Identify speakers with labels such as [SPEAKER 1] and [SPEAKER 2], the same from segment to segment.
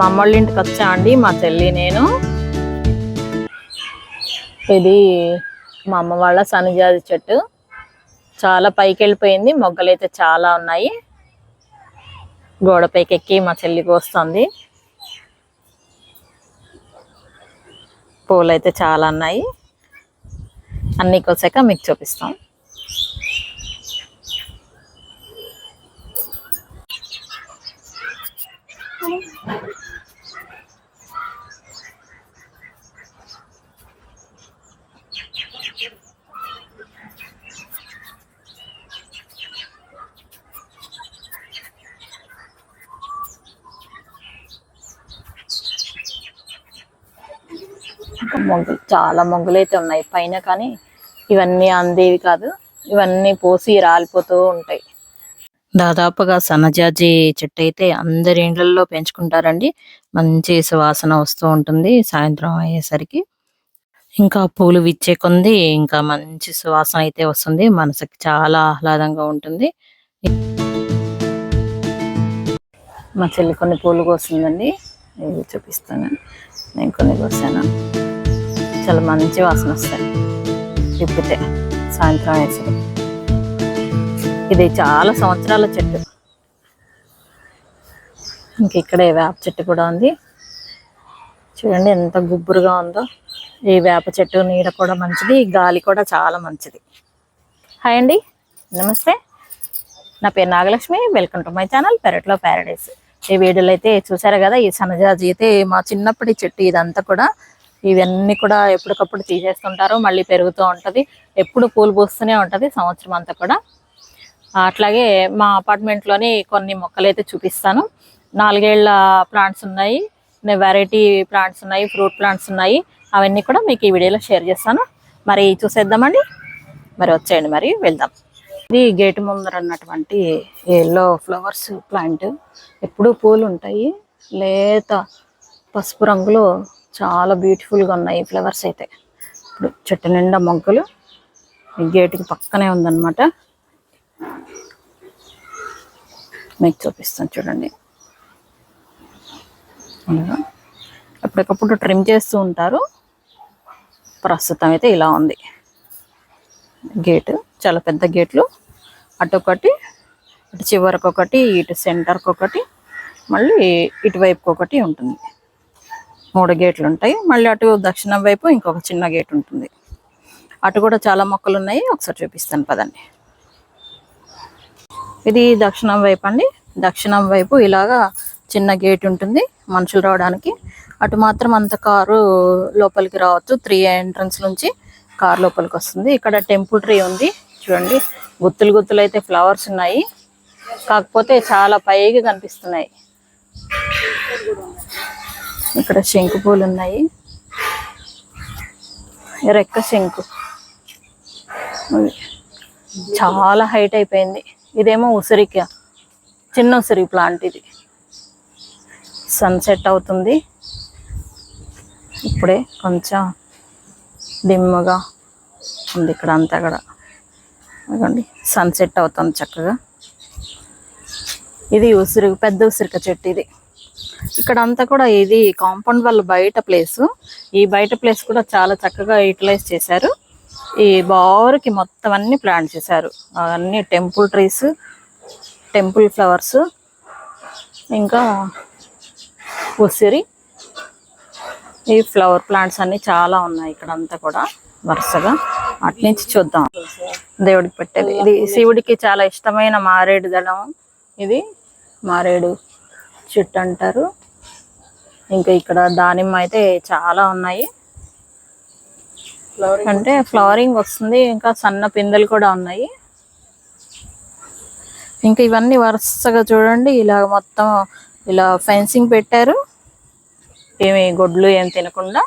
[SPEAKER 1] మా అమ్మ వాళ్ళ ఇంటికి వచ్చా అండి మా చెల్లి నేను. ఇది మా అమ్మ వాళ్ళ సన్నజాజి చెట్టు. చాలా పైకి వెళ్ళిపోయింది మొగ్గలు అయితే చాలా ఉన్నాయి. గోడ పైకి ఎక్కి మా చెల్లికి వస్తుంది. పూలు అయితే చాలా ఉన్నాయి. అన్నీ కోసాక మీకు చూపిస్తాం. మొగ్గులు చాలా మొగ్గులు అయితే ఉన్నాయి. పైన కానీ ఇవన్నీ అందేవి కాదు. ఇవన్నీ పోసి రాలిపోతూ ఉంటాయి. దాదాపుగా సన్నజాజి చెట్టు అయితే అందరి ఇండ్లలో పెంచుకుంటారండి. మంచి సువాసన వస్తూ ఉంటుంది సాయంత్రం అయ్యేసరికి. ఇంకా పూలు విచ్చే కొంది ఇంకా మంచి సువాసన అయితే వస్తుంది. మనసుకి చాలా ఆహ్లాదంగా ఉంటుంది. మా చెల్లి కొన్ని పూలు కోసిందండి. ఇవి చూపిస్తాను. నేను కొన్ని కోసాను. చాలా మంచి వాసన వస్తాయి. తిప్పితే సాయంత్రం వేసి ఇది చాలా సంవత్సరాల చెట్టు. ఇంక ఇక్కడే వేప చెట్టు కూడా ఉంది. చూడండి ఎంత గుబ్బురుగా ఉందో. ఈ వేప చెట్టు నీడ కూడా మంచిది గాలి కూడా చాలా మంచిది. హాయ్ అండి. నమస్తే. నా పేరు Nagalakshmi. Welcome to my channel పెరట్లో ప్యారడైస్. ఈ వీడియోలో అయితే చూసారు కదా ఈ సన్నజాజి అయితే మా చిన్నప్పటి చెట్టు ఇదంతా కూడా ఇవన్నీ కూడా ఎప్పటికప్పుడు తీసేస్తుంటారు మళ్ళీ పెరుగుతూ ఉంటుంది. ఎప్పుడు పూలు పూస్తూనే ఉంటుంది సంవత్సరం అంతా కూడా. అట్లాగే మా అపార్ట్మెంట్లోని కొన్ని మొక్కలు అయితే చూపిస్తాను. నాలుగేళ్ళ ప్లాంట్స్ ఉన్నాయి వెరైటీ ప్లాంట్స్ ఉన్నాయి ఫ్రూట్ ప్లాంట్స్ ఉన్నాయి. అవన్నీ కూడా మీకు ఈ వీడియోలో షేర్ చేస్తాను. మరి చూసేద్దామండి. మరి వచ్చేయండి మరి వెళ్దాం. ఇది గేట్ ముందర ఉన్నటువంటి ఎల్లో ఫ్లవర్స్ ప్లాంట్ ఎప్పుడూ పూలు ఉంటాయి. లేత పసుపు రంగులో చాలా బ్యూటిఫుల్గా గా ఉన్నాయి ఫ్లవర్స్ అయితే. ఇప్పుడు చెట్టు నిండా మొగ్గలు గేటుకి పక్కనే ఉందన్నమాట. మీకు చూపిస్తాను చూడండి. ఎప్పటికప్పుడు ట్రిమ్ చేస్తూ ఉంటారు. ప్రస్తుతం అయితే ఇలా ఉంది. గేటు చాలా పెద్ద గేట్లు. అటు ఒకటి ఇటు చివరికి ఒకటి ఇటు సెంటర్కి ఒకటి మళ్ళీ ఇటువైపుకి ఒకటి ఉంటుంది. మూడు గేట్లు ఉంటాయి. మళ్ళీ అటు దక్షిణం వైపు ఇంకొక చిన్న గేట్ ఉంటుంది. అటు కూడా చాలా మొక్కలు ఉన్నాయి. ఒకసారి చూపిస్తాను పదండి. ఇది దక్షిణం వైపు అండి. దక్షిణం వైపు ఇలాగా చిన్న గేట్ ఉంటుంది మనుషులు రావడానికి. అటు మాత్రం అంత కారు లోపలికి రావచ్చు. త్రీ ఎంట్రన్స్ నుంచి కార్ లోపలికి వస్తుంది. ఇక్కడ టెంపుల్ ట్రీ ఉంది. చూడండి. గుత్తులు గుత్తులు అయితే ఫ్లవర్స్ ఉన్నాయి. కాకపోతే చాలా పైగా కనిపిస్తున్నాయి. ఇక్కడ శంకు పూలు ఉన్నాయి. రెక్క శంకు. చాలా హైట్ అయిపోయింది. ఇదేమో ఉసిరిక చిన్న ఉసిరి ప్లాంట్ ఇది. సన్సెట్ అవుతుంది. ఇప్పుడే కొంచెం దిమ్మగా ఉంది ఇక్కడ అంతా కూడా. అదండి సన్సెట్ అవుతుంది చక్కగా. ఇది ఉసిరి పెద్ద ఉసిరిక చెట్టు ఇది. ఇక్కడ అంతా కూడా ఇది కాంపౌండ్ వాళ్ళ బయట ప్లేస్. ఈ బయట ప్లేస్ కూడా చాలా చక్కగా యూటిలైజ్ చేశారు. ఈ బారుకి మొత్తం అన్ని ప్లాంట్ చేశారు. అన్ని టెంపుల్ ట్రీస్ టెంపుల్ ఫ్లవర్స్ ఇంకా ఉసిరి. ఈ ఫ్లవర్ ప్లాంట్స్ అన్ని చాలా ఉన్నాయి ఇక్కడ అంతా కూడా వరుసగా. అట్నుంచి చూద్దాం. దేవుడికి పెట్టేది. ఇది శివుడికి చాలా ఇష్టమైన మారేడు దళం. ఇది మారేడు చెట్టు అంటారు. ఇంకా ఇక్కడ దానిమ్మ అయితే చాలా ఉన్నాయి. అంటే ఫ్లవరింగ్ వస్తుంది. ఇంకా సన్న పిందెలు కూడా ఉన్నాయి. ఇంకా ఇవన్నీ వరుసగా చూడండి. ఇలా మొత్తం ఇలా ఫెన్సింగ్ పెట్టారు. ఏమి గొడ్లు ఏం తినకుండా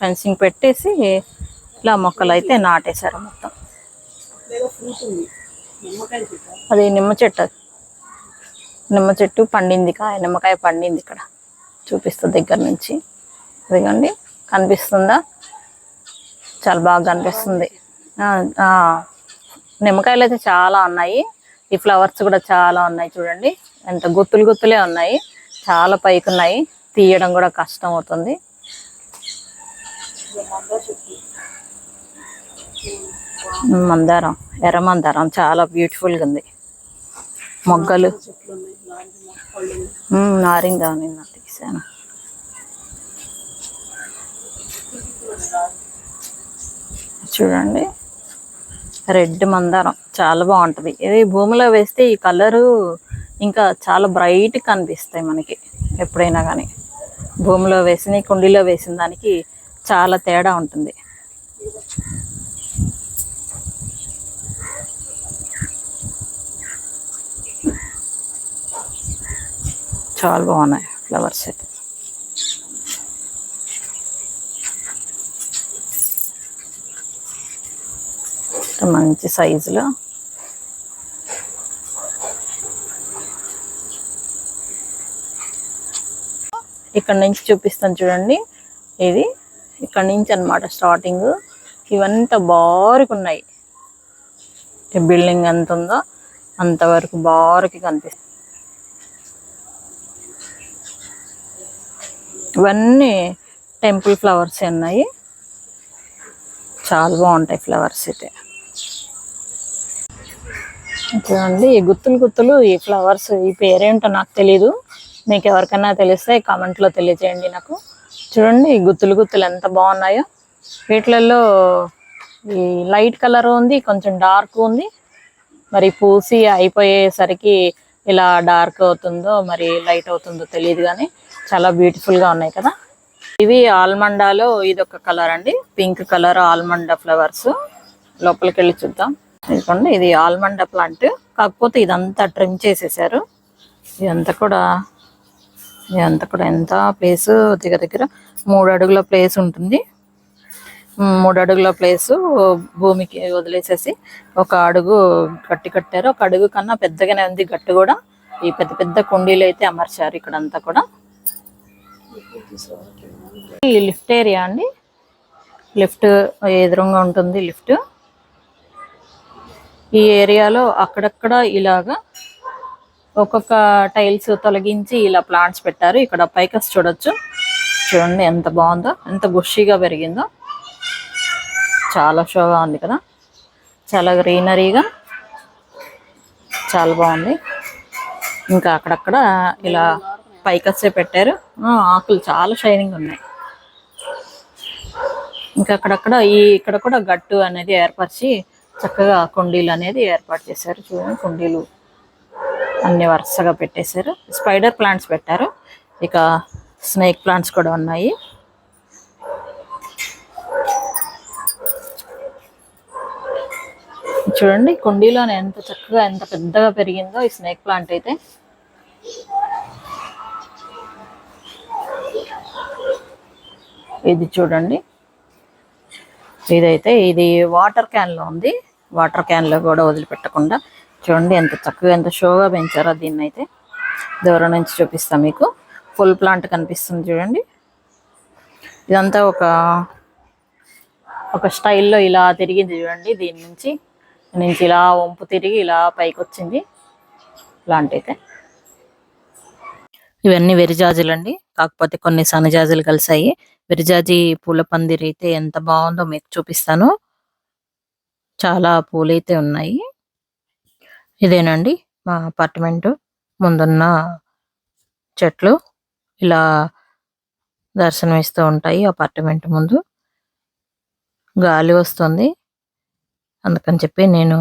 [SPEAKER 1] ఫెన్సింగ్ పెట్టేసి ఇలా మొక్కలు అయితే నాటేశారు మొత్తం. అది నిమ్మ చెట్టు. నిమ్మ చెట్టు పండింది కాయ నిమ్మకాయ పండింది ఇక్కడ. చూపిస్తుంది దగ్గర నుంచి. ఇదిగోండి కనిపిస్తుందా? చాలా బాగా కనిపిస్తుంది. ఆ, నిమ్మకాయలు అయితే చాలా ఉన్నాయి. ఈ ఫ్లవర్స్ కూడా చాలా ఉన్నాయి చూడండి. ఎంత గుత్తులు గుత్తులే ఉన్నాయి. చాలా పైకి ఉన్నాయి తీయడం కూడా కష్టం అవుతుంది. మందారం ఎర్ర మందారం. చాలా బ్యూటిఫుల్గా ఉంది. మొగ్గలు. చెట్లు నారింజ నిన్న తీసాను. చూడండి. రెడ్ మందారం చాలా బాగుంటుంది. ఇది భూమిలో వేస్తే ఈ కలరు ఇంకా చాలా బ్రైట్ కనిపిస్తాయి మనకి ఎప్పుడైనా కానీ భూమిలో వేసిన కుండీలో వేసిన దానికి చాలా తేడా ఉంటుంది. చాలా బాగున్నాయి ఫ్లవర్స్ అయితే. మంచి సైజులో. ఇక్కడ నుంచి చూపిస్తాను చూడండి. ఇది ఇక్కడ నుంచి అన్నమాట స్టార్టింగ్ ఇవంతా బారుకు ఉన్నాయి. బిల్డింగ్ ఎంత ఉందో అంతవరకు బారుకి కనిపిస్తుంది. ఇవన్నీ టెంపుల్ ఫ్లవర్స్ ఉన్నాయి. చాలా బాగుంటాయి ఫ్లవర్స్ అయితే. చూడండి ఈ గుత్తులు గుత్తులు ఈ ఫ్లవర్స్ ఈ పేరేంటో నాకు తెలీదు. మీకు ఎవరికైనా తెలిస్తే కామెంట్లో తెలియజేయండి నాకు. చూడండి ఈ గుత్తులు గుత్తులు ఎంత బాగున్నాయో. వీటిలలో ఈ లైట్ కలర్ ఉంది కొంచెం డార్క్ ఉంది. మరి పూసి అయిపోయేసరికి ఇలా డార్క్ అవుతుందో మరి లైట్ అవుతుందో తెలియదు కానీ చాలా బ్యూటిఫుల్గా ఉన్నాయి కదా. ఇవి ఆల్మండాలో ఇది ఒక కలర్ అండి. Pink colour allamanda flowers. లోపలికి వెళ్ళి చూద్దాం. ఇదిగోండి ఇది ఆల్మండా ప్లాంట్. కాకపోతే ఇదంతా ట్రిమ్ చేసేసారు. ఇదంతా కూడా ఇదంతా కూడా ఎంత ప్లేస్ దగ్గర దగ్గర మూడు అడుగుల ప్లేస్ ఉంటుంది. మూడు అడుగుల ప్లేస్ భూమికి వదిలేసేసి ఒక అడుగు గట్టి కట్టారు. ఒక అడుగు కన్నా పెద్దగానే ఉంది గట్టు కూడా. ఈ పెద్ద పెద్ద కుండీలు అయితే అమర్చారు ఇక్కడ అంతా కూడా. ఈ లిఫ్ట్ ఏరియా అండి. లిఫ్ట్ ఎదురుగా ఉంటుంది లిఫ్ట్. ఈ ఏరియాలో అక్కడక్కడ ఇలాగా ఒక్కొక్క టైల్స్ తొలగించి ఇలా ప్లాంట్స్ పెట్టారు. ఇక్కడ పైకస్ చూడొచ్చు. చూడండి ఎంత బాగుందో ఎంత గుషిగా పెరిగిందో. చాలా షోగా ఉంది కదా. చాలా గ్రీనరీగా చాలా బాగుంది. ఇంకా అక్కడక్కడ ఇలా పైకస్సే పెట్టారు. ఆకులు చాలా షైనింగ్ ఉన్నాయి. ఇంకా అక్కడక్కడ ఈ ఇక్కడ కూడా గట్టు అనేది ఏర్పరిచి చక్కగా కుండీలు అనేది ఏర్పాటు చేశారు. చూడండి కుండీలు అన్ని వరుసగా పెట్టేశారు. స్పైడర్ ప్లాంట్స్ పెట్టారు. ఇక స్నేక్ ప్లాంట్స్ కూడా ఉన్నాయి. చూడండి కుండీలోనే ఎంత చక్కగా ఎంత పెద్దగా పెరిగిందో ఈ స్నేక్ ప్లాంట్ అయితే. ఇది చూడండి. ఇదైతే ఇది వాటర్ క్యాన్లో ఉంది. వాటర్ క్యాన్లో కూడా వదిలిపెట్టకుండా చూడండి ఎంత చక్కగా ఎంత షోగా పెంచారో దీన్ని అయితే దూరం నుంచి చూపిస్తా మీకు. ఫుల్ ప్లాంట్ కనిపిస్తుంది చూడండి. ఇదంతా ఒక ఒక స్టైల్లో ఇలా తిరిగింది చూడండి దీని నుంచి. నుంచి ఇలా వంపు తిరిగి ఇలా పైకి వచ్చింది ప్లాంట్ అయితే. ఇవన్నీ వెరిజాజులు అండి కాకపోతే కొన్ని సనజాజులు కలిసాయి. విరజాజి పూల పందిరి అయితే ఎంత బాగుందో మీకు చూపిస్తాను. చాలా పూలైతే ఉన్నాయి. ఇదేనండి మా అపార్ట్మెంట్. ముందున్న చెట్లు ఇలా దర్శనం ఇస్తూ ఉంటాయి అపార్ట్మెంట్ ముందు. గాలి వస్తుంది. అందుకని చెప్పి నేను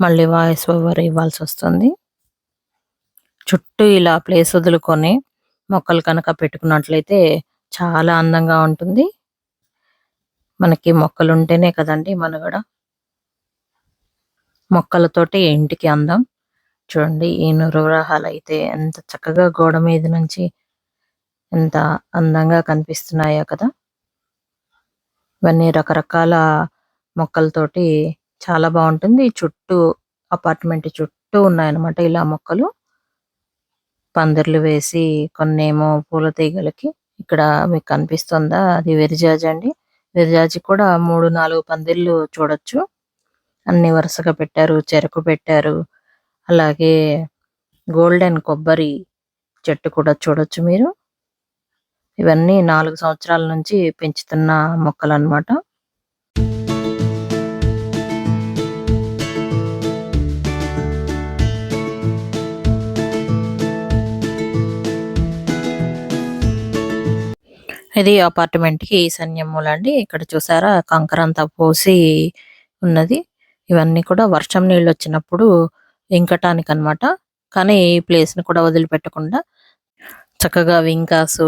[SPEAKER 1] మళ్ళీ వాయిస్ ఓవర్ ఇవ్వాల్సి వస్తుంది. చుట్టూ ఇలా ప్లేస్ వదులుకొని మొక్కలు కనుక పెట్టుకున్నట్లయితే చాలా అందంగా ఉంటుంది. మనకి మొక్కలు ఉంటేనే కదండి మనుగడ మొక్కలతోటి ఇంటికి అందం. చూడండి ఈ నురవరాహాలు అయితే ఎంత చక్కగా గోడ మీద నుంచి ఎంత అందంగా కనిపిస్తున్నాయో కదా. ఇవన్నీ రకరకాల మొక్కలతోటి చాలా బాగుంటుంది. చుట్టూ అపార్ట్మెంట్ చుట్టూ ఉన్నాయన్నమాట ఇలా మొక్కలు. పందిర్లు వేసి కొన్ని ఏమో పూల తీగలకి ఇక్కడ మీకు కనిపిస్తుందా? అది విరిజాజ్ అండి. విరిజాజ్ కూడా మూడు నాలుగు పందిర్లు చూడొచ్చు. అన్ని వరుసగా పెట్టారు చెరకు పెట్టారు. అలాగే గోల్డెన్ కొబ్బరి చెట్టు కూడా చూడొచ్చు మీరు. ఇవన్నీ నాలుగు సంవత్సరాల నుంచి పెంచుతున్న మొక్కలు అన్నమాట ఇది అపార్ట్మెంట్కి ఈశాన్యమూల అండి ఇక్కడ చూసారా కంకర అంతా పోసి ఉన్నది. ఇవన్నీ కూడా వర్షం నీళ్ళు వచ్చినప్పుడు ఇంకటానికి అన్నమాట కానీ ఈ ప్లేస్ని కూడా వదిలిపెట్టకుండా చక్కగా వింకాస్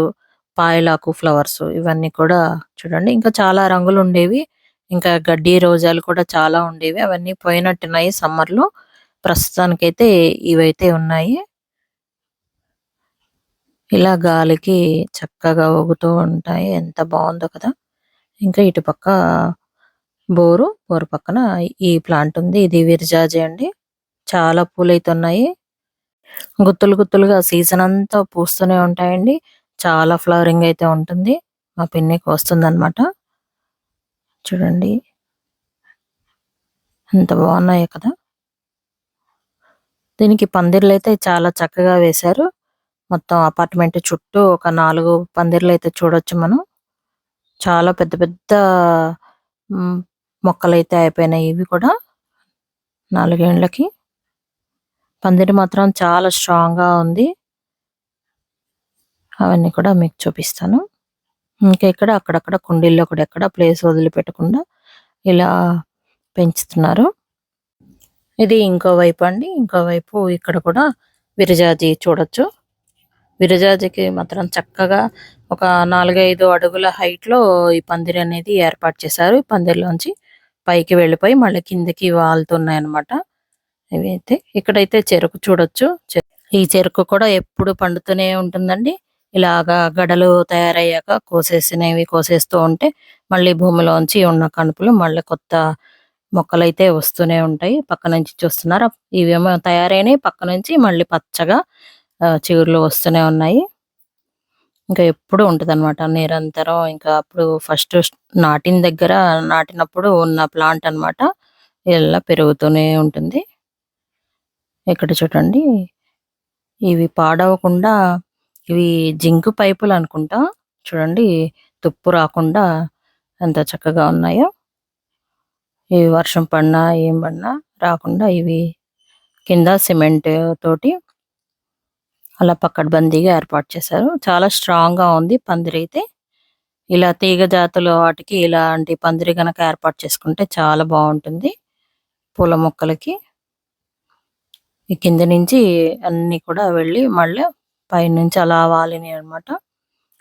[SPEAKER 1] పాయలాకు ఫ్లవర్స్ ఇవన్నీ కూడా చూడండి. ఇంకా చాలా రంగులు ఉండేవి. ఇంకా గడ్డి రోజాలు కూడా చాలా ఉండేవి. అవన్నీ పోయినట్టున్నాయి సమ్మర్లో. ప్రస్తుతానికైతే ఇవైతే ఉన్నాయి. ఇలా గాలికి చక్కగా ఊగుతూ ఉంటాయి. ఎంత బాగుందో కదా! ఇంకా ఇటు పక్క బోరు బోరు పక్కన ఈ ప్లాంట్ ఉంది. ఇది విరజాజి అండి. చాలా పూలైతే ఉన్నాయి గుత్తులు గుత్తులుగా సీజన్ అంతా పూస్తూనే ఉంటాయండి. చాలా ఫ్లవరింగ్ అయితే ఉంటుంది. మా పిన్నికి వస్తుందన్నమాట. చూడండి. ఎంత బాగున్నాయి కదా! దీనికి పందిర్లు అయితే చాలా చక్కగా వేశారు. మొత్తం అపార్ట్మెంట్ చుట్టూ ఒక నాలుగు పందిర్లు అయితే చూడొచ్చు మనం. చాలా పెద్ద పెద్ద మొక్కలు అయితే అయిపోయినాయి ఇవి కూడా నాలుగేండ్లకి. పందిరి మాత్రం చాలా స్ట్రాంగ్గా ఉంది. అవన్నీ కూడా మీకు చూపిస్తాను. ఇంకా ఇక్కడ అక్కడక్కడ కుండీల్లో కూడా ఎక్కడ ప్లేస్ వదిలిపెట్టకుండా ఇలా పెంచుతున్నారు. ఇది ఇంకో వైపు అండి. ఇంకో వైపు ఇక్కడ కూడా విరజాది చూడొచ్చు. విరజాజికి మాత్రం చక్కగా ఒక నాలుగైదు అడుగుల హైట్లో ఈ పందిరి అనేది ఏర్పాటు చేశారు. ఈ పందిరిలోంచి పైకి వెళ్ళిపోయి మళ్ళీ కిందకి వాలుతున్నాయి అన్నమాట ఇవి అయితే ఇక్కడైతే చెరుకు చూడొచ్చు. ఈ చెరుకు కూడా ఎప్పుడు పండుతూనే ఉంటుందండి. ఇలాగా గడలు తయారయ్యాక కోసేసినవి కోసేస్తూ ఉంటే మళ్ళీ భూమిలోంచి ఉన్న కణుపులు మళ్ళీ కొత్త మొక్కలు అయితే వస్తూనే ఉంటాయి. పక్క నుంచి చూస్తున్నారు? ఇవేమో తయారైనవి పక్క నుంచి మళ్ళీ పచ్చగా చిగుర్లు వస్తూనే ఉన్నాయి. ఇంకా ఎప్పుడు ఉంటది నిరంతరం ఇంకా అప్పుడు ఫస్ట్ నాటిన దగ్గర నాటినప్పుడు ఉన్న ప్లాంట్ అన్నమాట. ఇలా పెరుగుతూనే ఉంటుంది. ఇక్కడ చూడండి. ఇవి పాడవకుండా ఇవి జింకు పైపులు అనుకుంటా. చూడండి. తుప్పు రాకుండా ఎంత చక్కగా ఉన్నాయో. ఇవి వర్షం పడినా ఏం పడినా రాకుండా ఇవి కింద సిమెంట్ తోటి అలా పక్కడబందీగా ఏర్పాటు చేశారు. చాలా స్ట్రాంగ్గా ఉంది పందిరి అయితే. ఇలా తీగ జాతుల వాటికి ఇలాంటి పందిరి కనుక ఏర్పాటు చేసుకుంటే చాలా బాగుంటుంది పూల మొక్కలకి. ఈ కింద నుంచి అన్నీ కూడా వెళ్ళి మళ్ళీ పైనుంచి అలా వాలినాయి అనమాట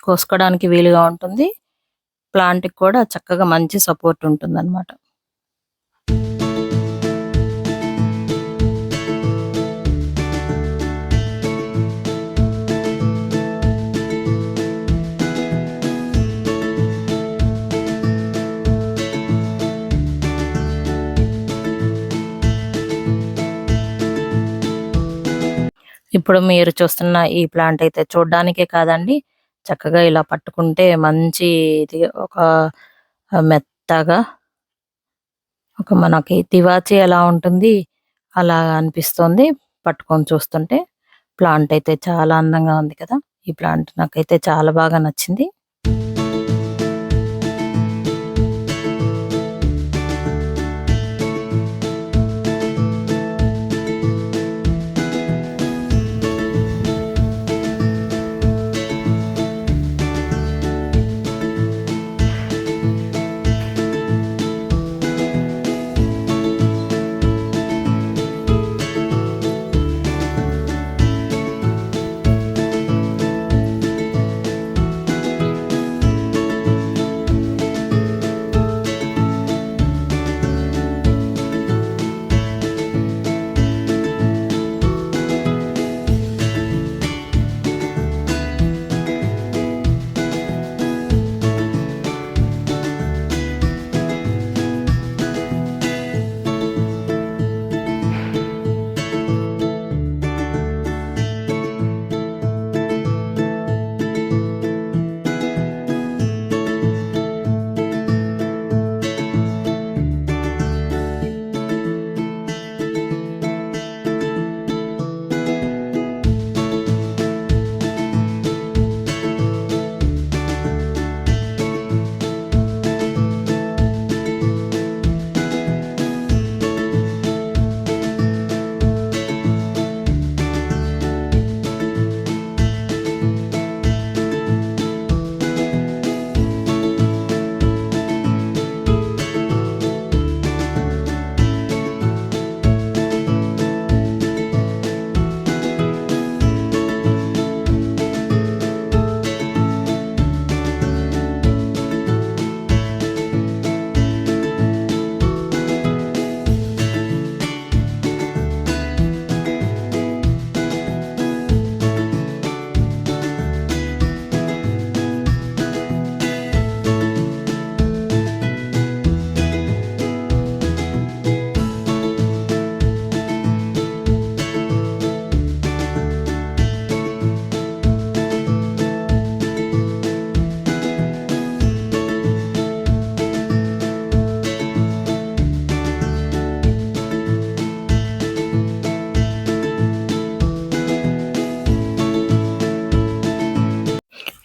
[SPEAKER 1] కోసుకోవడానికి వీలుగా ఉంటుంది. ప్లాంట్కి కూడా చక్కగా మంచి సపోర్ట్ ఉంటుంది అన్నమాట ఇప్పుడు మీరు చూస్తున్న ఈ ప్లాంట్ అయితే చూడడానికే కాదండి. చక్కగా ఇలా పట్టుకుంటే మంచి ఇది ఒక మెత్తగా ఒక మనకి తివాచి ఎలా ఉంటుంది అలా అనిపిస్తుంది. పట్టుకొని చూస్తుంటే ప్లాంట్ అయితే చాలా అందంగా ఉంది కదా. ఈ ప్లాంట్ నాకైతే చాలా బాగా నచ్చింది.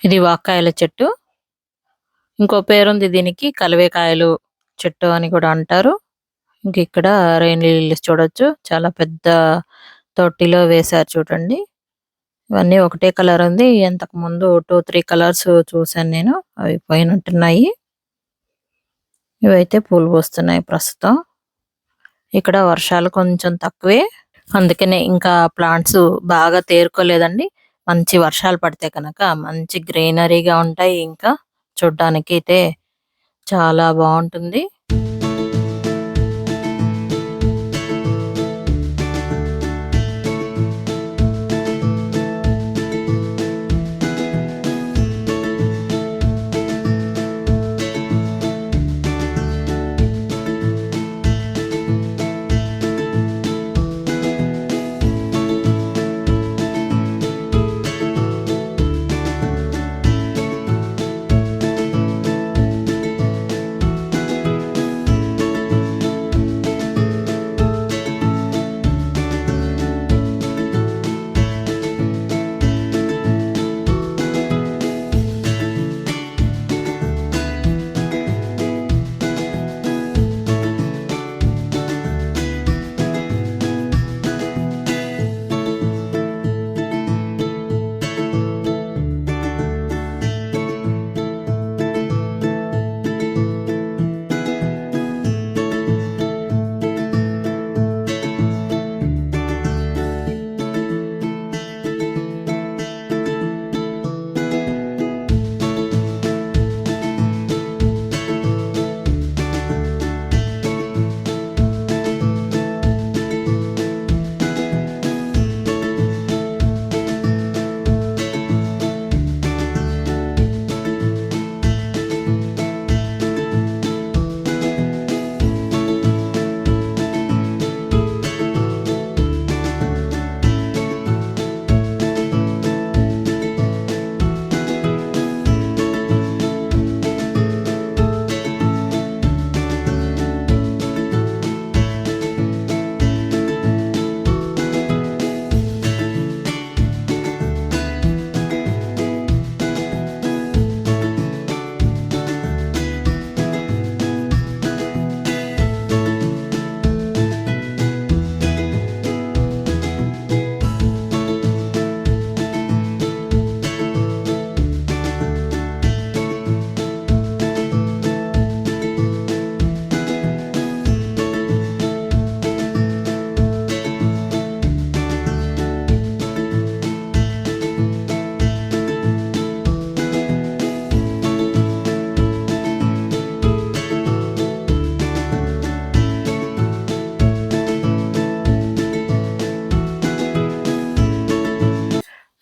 [SPEAKER 1] ఇది వాక్కాయల చెట్టు. ఇంకో పేరుంది దీనికి కలివేకాయలు చెట్టు అని కూడా అంటారు. ఇంక ఇక్కడ రెయిన్ లిల్లీస్ చూడొచ్చు. చాలా పెద్ద తొట్టిలో వేశారు చూడండి. ఇవన్నీ ఒకటే కలర్ ఉంది. ఇంతకు ముందు టూ త్రీ కలర్స్ చూసాను నేను. అవి పోయినట్టున్నాయి. ఇవైతే పూలు పోస్తున్నాయి ప్రస్తుతం. ఇక్కడ వర్షాలు కొంచెం తక్కువే. అందుకనే ఇంకా ప్లాంట్స్ బాగా తేరుకోలేదండి. మంచి వర్షాలు పడితే కనుక మంచి గ్రీనరీగా ఉంటాయి ఇంకా. చూడ్డానికి అయితే చాలా బాగుంటుంది.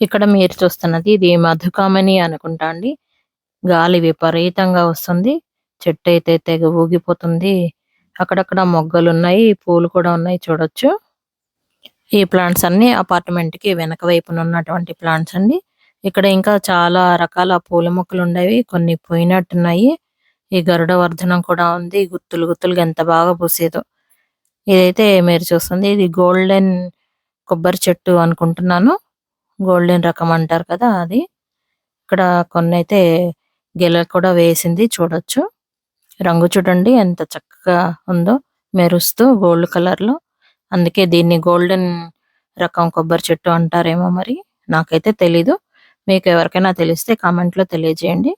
[SPEAKER 1] ఇక్కడ మీరు చూస్తున్నది ఇది మధుకామని అనుకుంటా అండి. గాలి విపరీతంగా వస్తుంది. చెట్టు అయితే తెగ ఊగిపోతుంది. అక్కడక్కడ మొగ్గలు ఉన్నాయి పూలు కూడా ఉన్నాయి చూడొచ్చు. ఈ ప్లాంట్స్ అన్ని అపార్ట్మెంట్కి వెనక వైపున ఉన్నటువంటి ప్లాంట్స్ అండి. ఇక్కడ ఇంకా చాలా రకాల పూల మొక్కలు ఉండేవి కొన్ని పోయినట్టున్నాయి. ఈ గరుడ వర్ధనం కూడా ఉంది. గుత్తులు గుత్తులుగా ఎంత బాగా పూసేదో. ఇదైతే మీరు చూస్తుంది. ఇది గోల్డెన్ కొబ్బరి చెట్టు అనుకుంటున్నాను. గోల్డెన్ రకం అంటారు కదా అది. ఇక్కడ కొన్ని అయితే గెల కూడా వేసింది చూడొచ్చు. రంగు చూడండి ఎంత చక్కగా ఉందో మెరుస్తూ గోల్డ్ కలర్లో. అందుకే దీన్ని గోల్డెన్ రకం కొబ్బరి చెట్టు అంటారేమో మరి. నాకైతే తెలీదు. మీకు ఎవరికైనా తెలిస్తే కామెంట్లో తెలియజేయండి.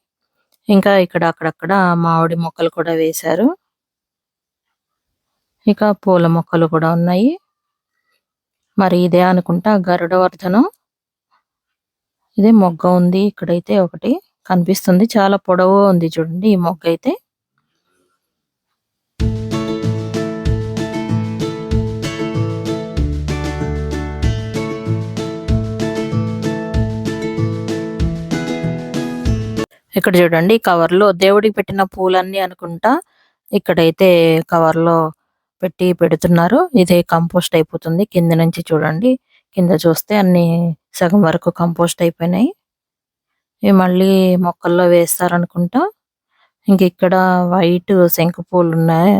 [SPEAKER 1] ఇంకా ఇక్కడ అక్కడక్కడ మామిడి మొక్కలు కూడా వేశారు. ఇక పూల మొక్కలు కూడా ఉన్నాయి. మరి ఇదే అనుకుంటా గరుడవర్ధనం. ఇదే మొగ్గ ఉంది. ఇక్కడైతే ఒకటి కనిపిస్తుంది. చాలా పొడవు ఉంది చూడండి ఈ మొగ్గ అయితే. ఇక్కడ చూడండి కవర్లో దేవుడికి పెట్టిన పూలన్నీ అనుకుంటా. ఇక్కడైతే కవర్లో పెట్టి పెడుతున్నారు. ఇదే కంపోస్ట్ అయిపోతుంది. కింద నుంచి చూడండి. కింద చూస్తే అన్ని సగం వరకు కంపోస్ట్ అయిపోయినాయి. ఇవి మళ్ళీ మొక్కల్లో వేస్తారనుకుంటా. ఇంక ఇక్కడ వైట్ శంకు పూలు ఉన్నాయి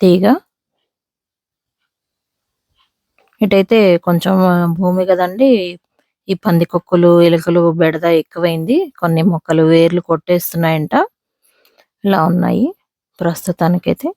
[SPEAKER 1] తీగ. ఇటైతే కొంచెం భూమి కదండి. ఈ పందికొక్కులు ఎలుకలు బెడద ఎక్కువైంది. కొన్ని మొక్కలు వేర్లు కొట్టేస్తున్నాయంట. ఇలా ఉన్నాయి ప్రస్తుతానికైతే.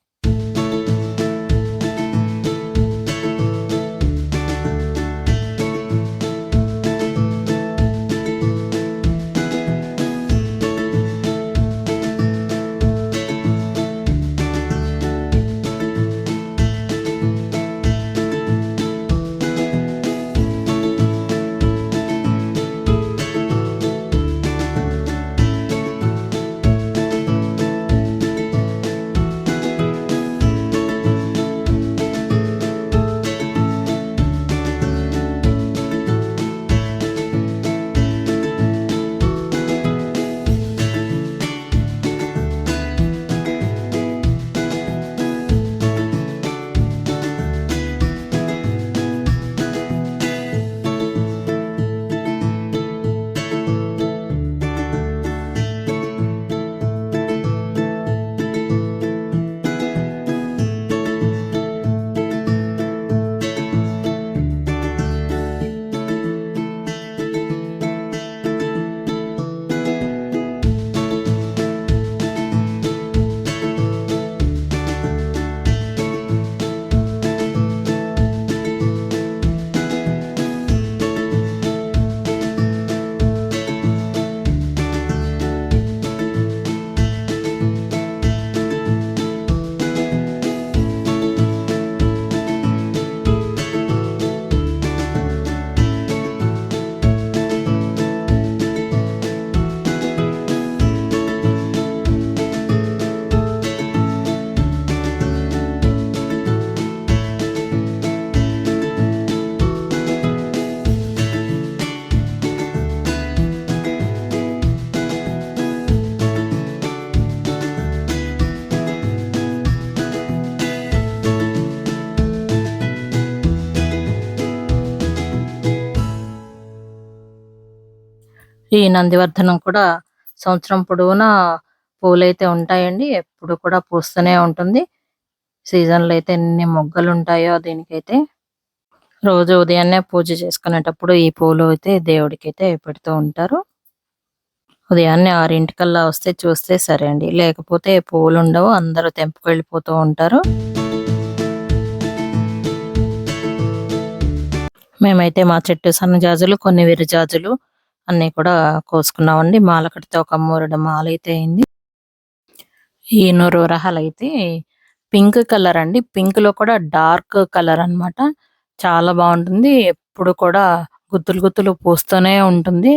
[SPEAKER 1] ఈ నందివర్ధనం కూడా సంవత్సరం పొడవునా పూలైతే ఉంటాయండి. ఎప్పుడు కూడా పూస్తూనే ఉంటుంది. సీజన్లో అయితే ఎన్ని మొగ్గలు ఉంటాయో దీనికైతే. రోజు ఉదయాన్నే పూజ చేసుకునేటప్పుడు ఈ పూలు అయితే దేవుడికి అయితే పెడుతూ ఉంటారు. ఉదయాన్నే ఆరింటికల్లా వస్తే చూస్తే సరే అండి. లేకపోతే పూలు ఉండవు అందరూ తెంపుకు వెళ్ళిపోతూ ఉంటారు. మేమైతే మా చెట్టు సన్నజాజులు కొన్ని విరజాజులు అన్ని కూడా కోసుకున్నామండి. మాల కడితే ఒక మూరడు మాల అయితే అయింది. ఈ నూరు రహాలు అయితే పింక్ కలర్ అండి. పింక్లో కూడా డార్క్ కలర్ అన్నమాట. చాలా బాగుంటుంది. ఎప్పుడు కూడా గుత్తులు గుత్తులు పూస్తూనే ఉంటుంది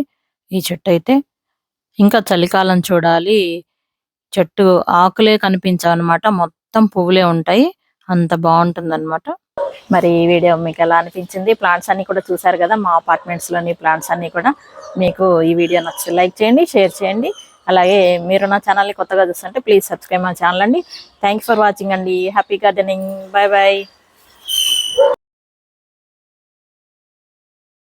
[SPEAKER 1] ఈ చెట్టు అయితే. ఇంకా చలికాలం చూడాలి. చెట్టు ఆకులే కనిపించవన్నమాట మొత్తం పువ్వులే ఉంటాయి. అంత బాగుంటుంది మరి ఈ వీడియో మీకు ఎలా అనిపించింది? ప్లాంట్స్ అన్ని కూడా చూసారు కదా మా అపార్ట్మెంట్స్లోని ప్లాంట్స్ అన్ని కూడా మీకు ఈ వీడియో నచ్చి లైక్ చేయండి షేర్ చేయండి. అలాగే మీరు నా ఛానల్ని కొత్తగా చూస్తుంటే ప్లీజ్ సబ్స్క్రైబ్ మా ఛానల్ అండి. థ్యాంక్స్ ఫర్ వాచింగ్ అండి. Happy gardening bye bye